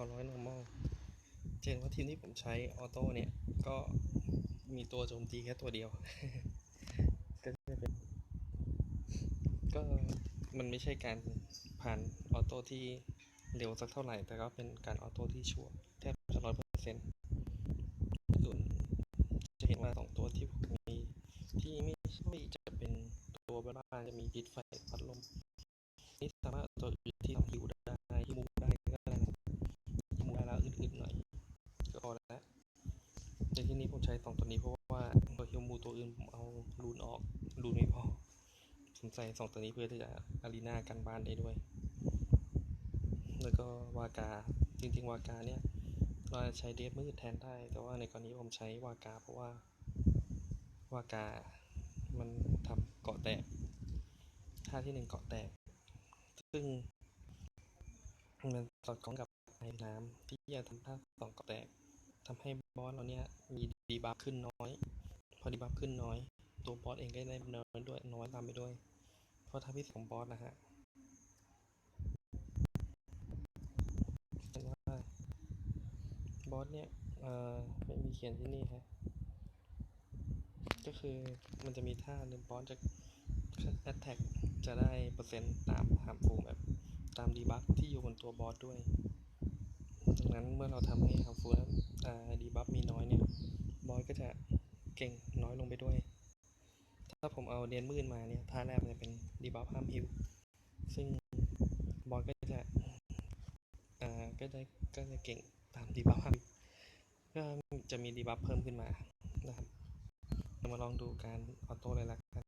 อร้อย normal เจนว่าทีมที่ผมใช้ออโต้เนี่ย ก็มีตัวโจมตีแค่ตัวเดียว ก็จะเป็นก็มันไม่ใช่การผ่านออโต้ที่เร็วสักเท่าไหร่ แต่ก็เป็นการออโต้ที่ชัวร์แทบจะร้อยเปอร์เซ็นต์ส่วนจะเห็นว่าสองตัวที่ผมมี ที่ไม่ใช่จะเป็นตัวบ้านจะมีพิษไฟพัดลมนี่สามารถตัวอื่นที่ทำฮิวได้ฮิวมูฟได้ก็ได้นะฮิวมูฟได้แล้วอึดๆหน่อย ก็พอแล้ว ในที่นี้ผมใช้สองตัวนี้เพราะว่าตัวฮิวมูตัวอื่นผมเอารูนออกรูนไม่พอผมใส่สองตัวนี้เพื่อที่จะอารีนากันบ้านได้ด้วย แล้วก็วากาจริงๆวากาเนี่ยเราจะใช้เดฟมืดแทนได้ แต่ว่าในกรณีผมใช้วากา เพราะว่าวากา มันทำเกาะแตกท่าที่หนึ่งเกาะแตก ซึ่งมันสอดคล้องกับไอ้น้ำที่จะทำท่าสองเกาะแตก ทำให้บอสเราเนี่ยมีดีบัฟขึ้นน้อย พอดีบัฟขึ้นน้อย ตัวบอสเองก็ได้น้อยด้วยน้อยตามไปด้วย เพราะท่าพิษของบอสนะฮะว่าบอสเนี่ยเอ่อไม่มีเขียนที่นี่ฮะก็คือมันจะมีท่าหนึ่งบอสจะ attack จะได้เปอร์เซ็นต์ตามหามฟูแบบตามดีบัฟที่อยู่บนตัวบอสด้วย ดังนั้นเมื่อเราทำให้หามฟูนั้นดีบัฟมีน้อยเนี่ยบอสก็จะเก่งน้อยลงไปด้วย ถ้าผมเอาเดียนมืดมาเนี่ยท่าแรกจะเป็นดีบัฟห้ามฮิวซึ่งบอสก็จะอ่าก็จะก็จะเก่งตามดีบัฟห้ามก็จะมีดีบัฟเพิ่มขึ้นมานะครับเรามาลองดูการออโต้เลยละกัน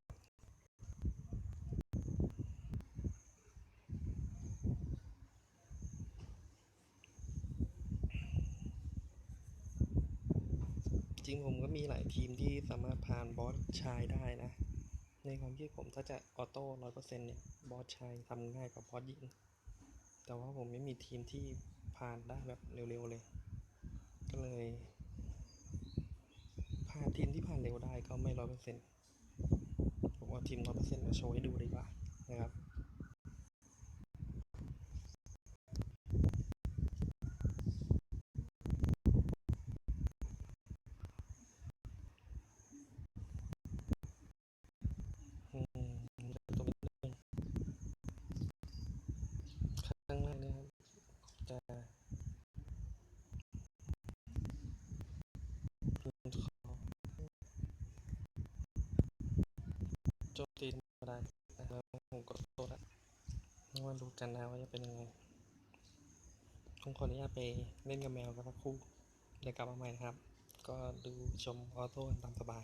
ริงผมก็มีหลายทีมที่สามารถผ่านบอสชายได้นะ ในความคิดผมถ้าจะออโต้ร้อยเปอร์เซ็นต์เนี่ยบอสชายทำง่ายกว่าบอสหญิง แต่ว่าผมไม่มีทีมที่ผ่านได้แบบเร็วๆเลย ก็เลยผ่านทีมที่ผ่านเร็วได้ก็ไม่ร้อยเปอร์เซ็นต์ผมเอาทีมร้อยเปอร์เซ็นต์มาโชว์ให้ดูดีกว่านะครับ อืมตัวนิดนึงข้างล่างเนี่ยครับจะเป็นขอโจม ได้แล้วผมกดโทษละมาดูกันนะว่าจะเป็นยังไงผมขออนุญาตไปเล่นกับแมวกันสักครู่เดี๋ยวกลับมาใหม่นะครับ ก็ดูชมออโต้ตามสบาย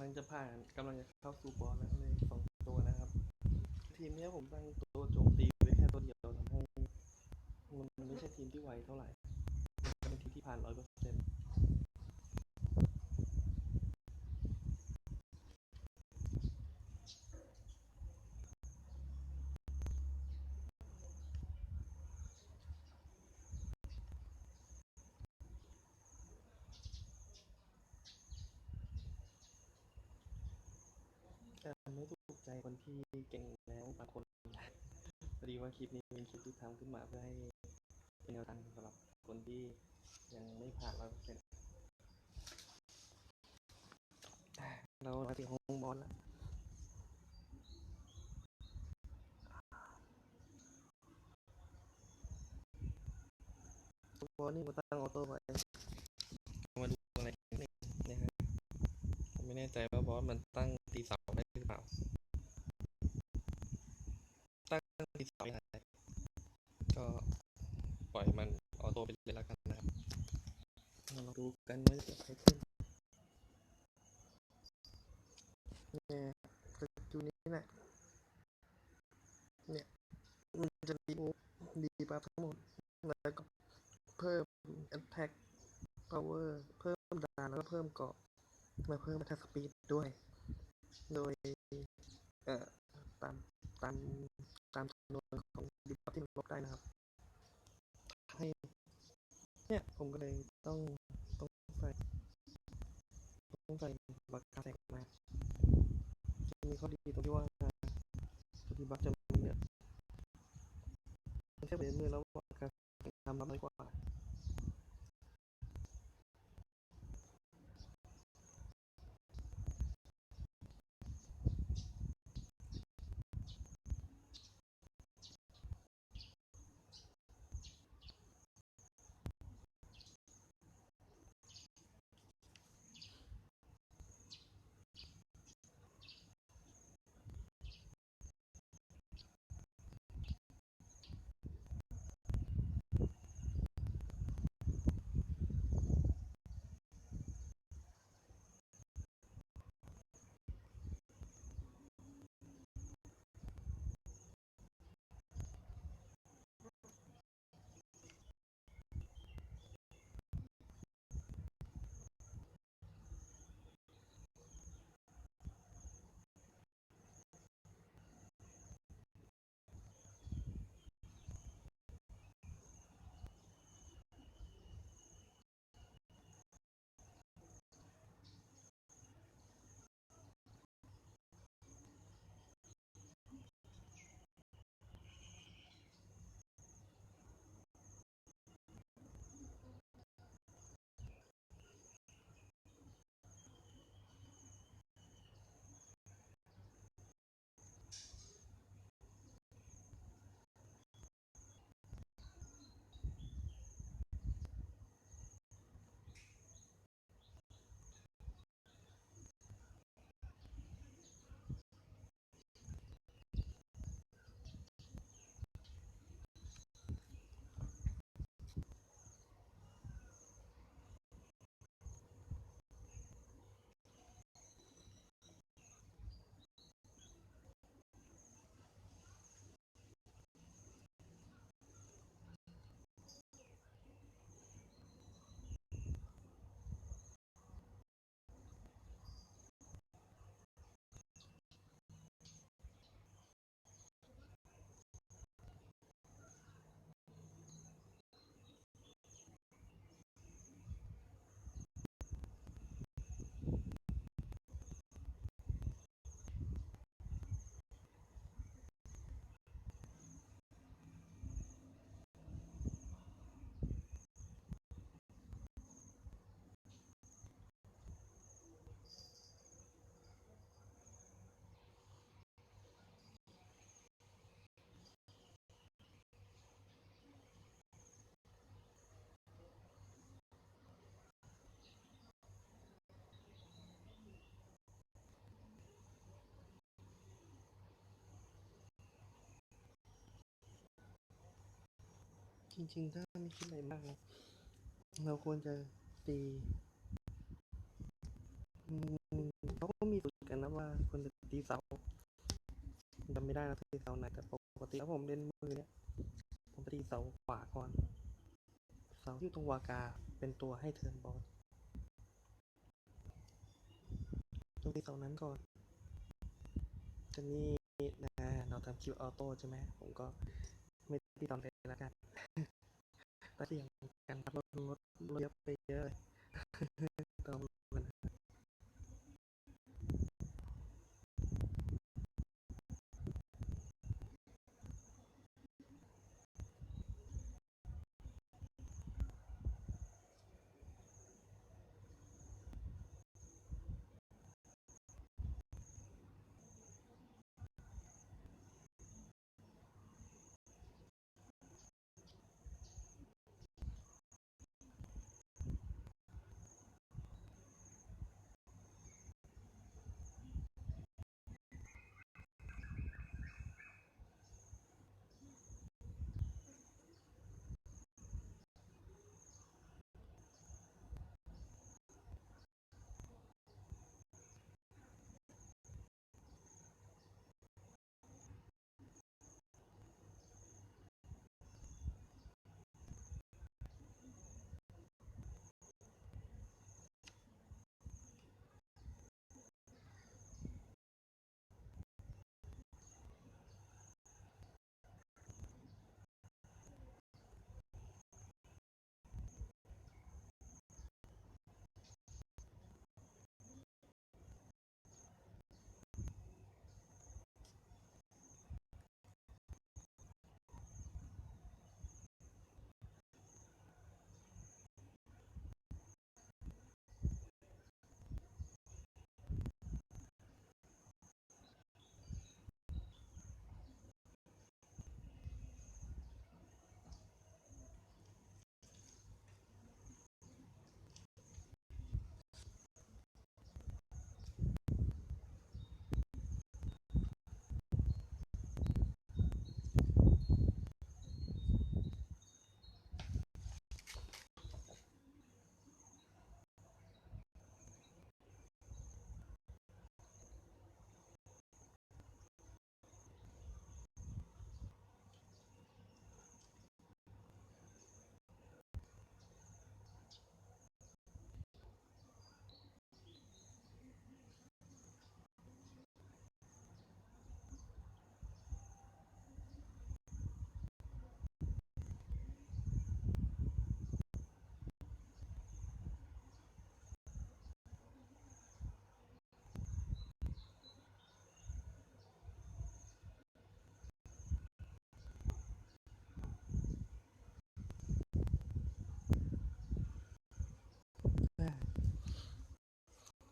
ลังจะผ่านกำลังจะเข้าสู่บอลแล้วเลยสองตัวนะครับ ทีมนี้ผมตั้งตัวโจมตีไว้แค่ตัวเดียวทำให้มันไม่ใช่ทีมที่ไวเท่าไหร่เป็นทีมที่ผ่านร้อยเปอร์เซ็นต์ แต่ไม่ถูกใจ คนที่เก่งแล้วบางคนพอดีว่าคลิปนี้เป็นคลิปที่ทำขึ้นมาเพื่อให้เป็นแนวทางสำหรับคนที่ยังไม่ผ่านร้อยเปอร์เซ็นต์เรามาถึงห้องบอลแล้วบอลนี่มาตั้งออโต้ไว้มาดูอะไรนิดนึงนะฮะผมไม่แน่ใจว่าบอสมันตั้งตีเสาได้หรือเปล่า ตั้งตีสาไม่ได้ก็ปล่อยมันออโต้ไปเลยแล้วกันนะครับเราดูกันว่าจะเกิดอะไรขึ้นเนี่ยสกิลนี้แหละเนี่ยมันจะดีบูดีบัฟทั้งหมดแล้วก็เพิ่ม attack power เพิ่มดาแล้วก็เพิ่มเกาะมาเพิ่ม attack speed ด้วย โดย เอ่อ ตาม ตาม ตามำนวนของดีบัฟที่มันลบได้นะครับ ให้เนี่ยผมก็เลยต้องต้องใส่ต้องใส่บักกาแตกมาจะมีข้อดีตรงที่ว่าดีบัฟจะมีเยอะมันแค่เป็นมือแล้วบักกาทำรับน้อยกว่า จริงๆ ถ้าไม่คิดอะไรมากนะเราควรจะตีเขาก็มีสูตรกันนะว่าควรจะตีเสาจำไม่ได้นะตีเสาไหนแต่ปกติแล้วผมเล่นมือเนี่ยผมตีเสาขวาก่อน เสาที่อยู่ตรงวากาเป็นตัวให้เทิร์นบอลตรงตีเสานั้นก่อนจะนี่นะเราทำคิวออโต้ใช่ไหมผมก็ ไม่ตีตอนเลยแล้วกันก็เสี่ยงกันครับรถรถรถเยอะไปเยอะเลยตอน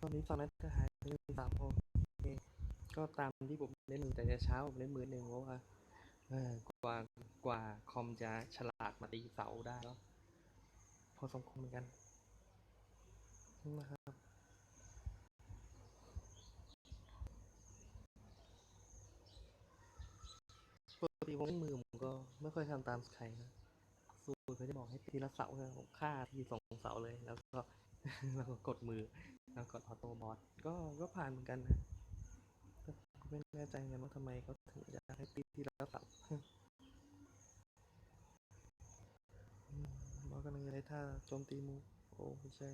ตอนนี้ตอนนั้นจะหายไปหนึ่งสามโอก็ตามที่ผมเล่นมือแต่เช้าผมเล่นมือหนึ่งเพราะว่ากว่ากว่าคอมจะฉลาดมาตีเสาได้แล้วพอสมควรเหมือนกันนะครับปกติผมเล่นมือผมก็ไม่ค่อยทำตามใครนะสูตรเขาจะบอกให้ตีละเสานะผมฆ่าทีสองเสาเลยแล้วก็แล้วก็กดมือ แล้วกดออโต้บอทก็ก็ผ่านเหมือนกันนะไม่แน่ใจเหมือนกันว่าทำไมเขาถึงอยากให้ตีที่เราอืมบอสกำลังจะได้ท่าโจมตีมูโอ้ไม่ใช่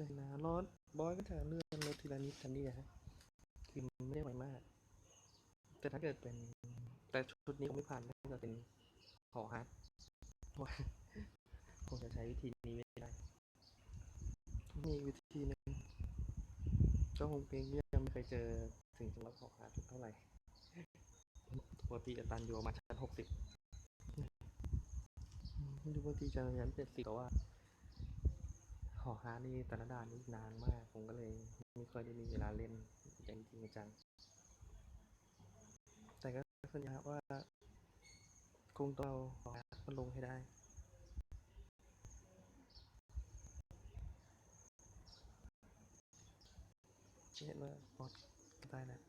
ใช่นะรถบอสก็จะเลื่อนรถทีละนิดทันทีอะฮะคือมันไม่ได้ไวมาก แต่ถ้าเกิดเป็น แต่ชุดนี้คงไม่ผ่านถ้าเกิดเป็นหอฮาร์ดคงจะใช้วิธีนี้ไม่ได้ มีวิธีหนึ่งก็คงเพียงยังไม่เคยเจอถึงจังหวัดหอฮาร์ดเท่าไหร่ปกติจะตันอยู่ประมาณชั้นหกสิบไม่รู้ปกติจะชั้นเจ็ดสิบแต่ว่า ขอค้านี่แต่ละดานนี่นานมาก ผมก็เลยไม่เคยได้มีเวลาเล่นอย่างจริงจัง แต่ก็สัญญาว่าคงต้องเอาหอค้ามาลงให้ได้เช่นว่าอดก็ได้นะ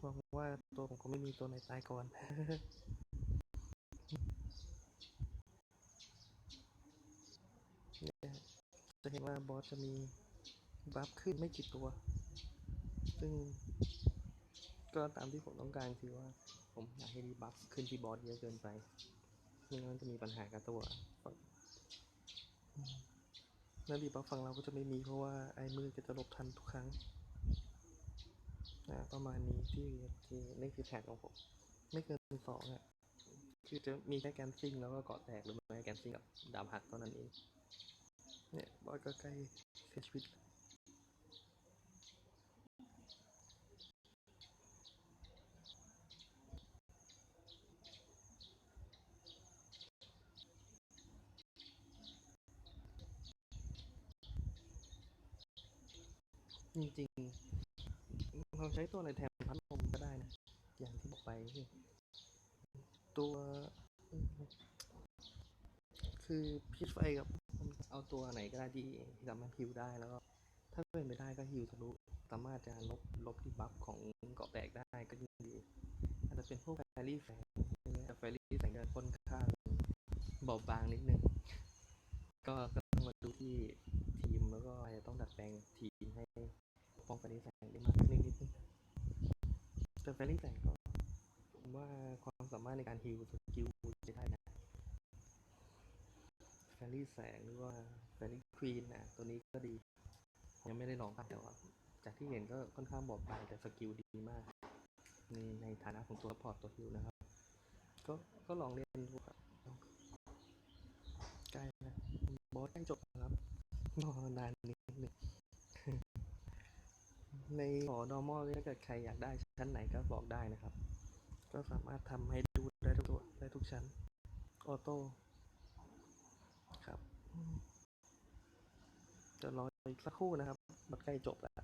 หวังว่าตัวผมก็ไม่มีตัวไหนตายก่อน จะเห็นว่าบอสจะมีบัฟขึ้นไม่กี่ตัว ซึ่งก็ตามที่ผมต้องการคือว่า ผมอยากให้ดีบัฟขึ้นที่บอสเยอะเกินไปไม่งั้นจะมีปัญหากับตัวแล้วดีบัฟฝั่งเราก็จะไม่มีเพราะว่าไอ้มือจะลบทันทุกครั้งนะประมาณนี้ที่ที่นี่คือแผนของผม ไม่เกินสองอะ คือจะมีแค่แกนซิ่งแล้วก็เกาะแตกหรือไม่แกนซิ่งกับดาบหักเท่านั้นเอง เนี่ยบอสก็ใกล้เสียชีวิตจริงๆเราใช้ตัวในแทนพัดลมก็ได้นะ อย่างที่บอกไปคือตัว คือพิษไฟกับ เอาตัวไหนก็ได้ที่ที่สามารถฮิวได้แล้วก็ถ้าเป็นไปได้ก็ฮิวทะลุสามารถจะลบลบที่บัฟของเกาะแตกได้ก็ยิ่งดีอาจจะเป็นพวกแฟรี่แสงอย่างเงี้ยแต่แฟรี่แสงจะค่อนข้างเบาบางนิดนึงก็ก็ต้องมาดูที่ทีมแล้วก็อาจจะต้องดัดแปลงทีมให้ป้องกันที่แสงได้มากขึ้นนิดนึงแต่แฟรี่แสงก็ผมว่าความสามารถในการฮิวสกิลจะได้นะ ฟรี่แสงหรือว่าแฟรี่ควีนนะตัวนี้ก็ดี ยังไม่ได้ลองแต่ว่าจากที่เห็นก็ค่อนข้างบอบบางแต่สกิลดีมาก ในในฐานะของตัวพอร์ตตัวฮิวนะครับ ก็ก็ลองเล่นดูครับใกล้นะบอสใกล้จบครับรอนานนิดนึงในหอ normal ถ้าเกิดใครอยากได้ชั้นไหนก็บอกได้นะครับ ก็สามารถทำให้ดูได้ทุกตัวได้ทุกชั้น ออโต้ จะรออีกสักครู่นะครับ มันใกล้จบแล้ว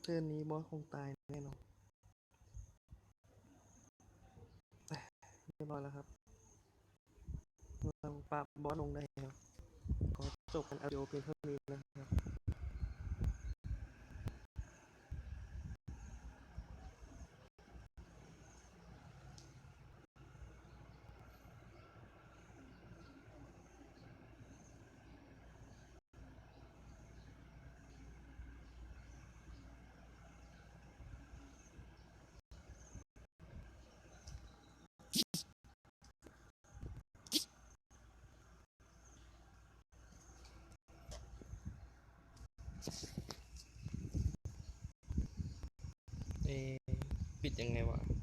เทือนนี้บอสคงตายแน่นอนเรียบร้อยแล้วครับ เราปรับบอสลงได้แล้วขอจบกันเอาโอเพียงเท่านี้นะครับ ปิดยังไงวะ